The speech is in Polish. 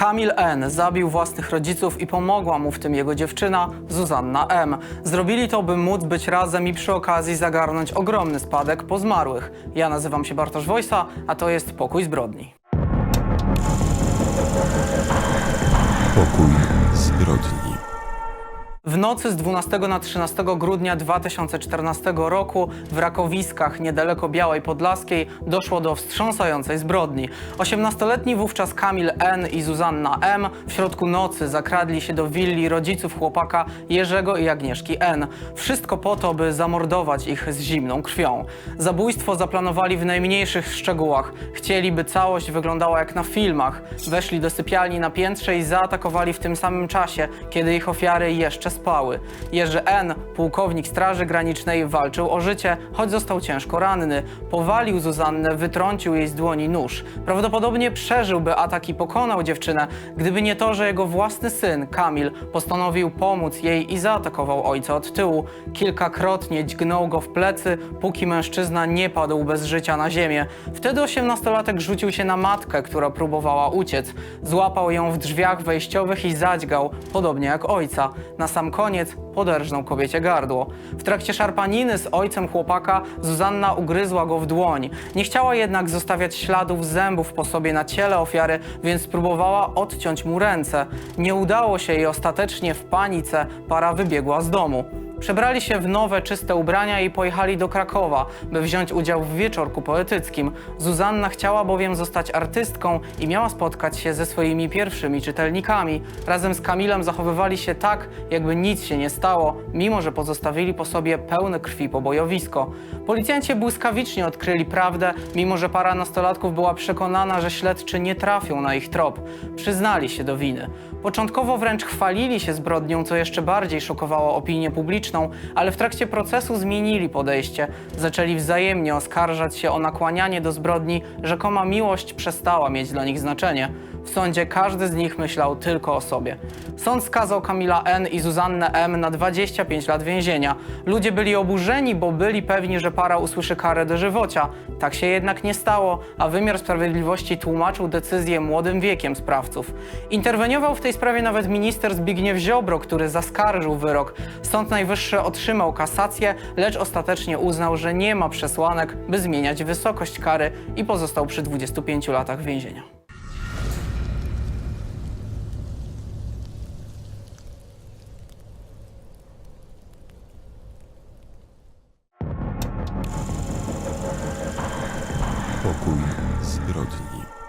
Kamil N. zabił własnych rodziców i pomogła mu w tym jego dziewczyna Zuzanna M. Zrobili to, by móc być razem i przy okazji zagarnąć ogromny spadek po zmarłych. Ja nazywam się Bartosz Wojsa, a to jest Pokój Zbrodni. Pokój zbrodni. W nocy z 12 na 13 grudnia 2014 roku w Rakowiskach niedaleko Białej Podlaskiej doszło do wstrząsającej zbrodni. 18-letni wówczas Kamil N. i Zuzanna M. w środku nocy zakradli się do willi rodziców chłopaka Jerzego i Agnieszki N. Wszystko po to, by zamordować ich z zimną krwią. Zabójstwo zaplanowali w najmniejszych szczegółach. Chcieli, by całość wyglądała jak na filmach. Weszli do sypialni na piętrze i zaatakowali w tym samym czasie, kiedy ich ofiary jeszcze spały. Jerzy N., pułkownik Straży Granicznej, walczył o życie, choć został ciężko ranny. Powalił Zuzannę, wytrącił jej z dłoni nóż. Prawdopodobnie przeżyłby atak i pokonał dziewczynę, gdyby nie to, że jego własny syn, Kamil, postanowił pomóc jej i zaatakował ojca od tyłu. Kilkakrotnie dźgnął go w plecy, póki mężczyzna nie padł bez życia na ziemię. Wtedy osiemnastolatek rzucił się na matkę, która próbowała uciec. Złapał ją w drzwiach wejściowych i zadźgał, podobnie jak ojca. Na sam koniec poderżnął kobiecie gardło. W trakcie szarpaniny z ojcem chłopaka Zuzanna ugryzła go w dłoń. Nie chciała jednak zostawiać śladów zębów po sobie na ciele ofiary, więc próbowała odciąć mu ręce. Nie udało się i ostatecznie w panice para wybiegła z domu. Przebrali się w nowe, czyste ubrania i pojechali do Krakowa, by wziąć udział w wieczorku poetyckim. Zuzanna chciała bowiem zostać artystką i miała spotkać się ze swoimi pierwszymi czytelnikami. Razem z Kamilem zachowywali się tak, jakby nic się nie stało, mimo że pozostawili po sobie pełne krwi pobojowisko. Policjanci błyskawicznie odkryli prawdę, mimo że para nastolatków była przekonana, że śledczy nie trafią na ich trop. Przyznali się do winy. Początkowo wręcz chwalili się zbrodnią, co jeszcze bardziej szokowało opinię publiczną, ale w trakcie procesu zmienili podejście. Zaczęli wzajemnie oskarżać się o nakłanianie do zbrodni, rzekoma miłość przestała mieć dla nich znaczenie. W sądzie każdy z nich myślał tylko o sobie. Sąd skazał Kamila N. i Zuzannę M. na 25 lat więzienia. Ludzie byli oburzeni, bo byli pewni, że para usłyszy karę dożywocia. Tak się jednak nie stało, a wymiar sprawiedliwości tłumaczył decyzję młodym wiekiem sprawców. Interweniował w tej sprawie nawet minister Zbigniew Ziobro, który zaskarżył wyrok. Sąd Najwyższy otrzymał kasację, lecz ostatecznie uznał, że nie ma przesłanek, by zmieniać wysokość kary i pozostał przy 25 latach więzienia. Pokój zbrodni.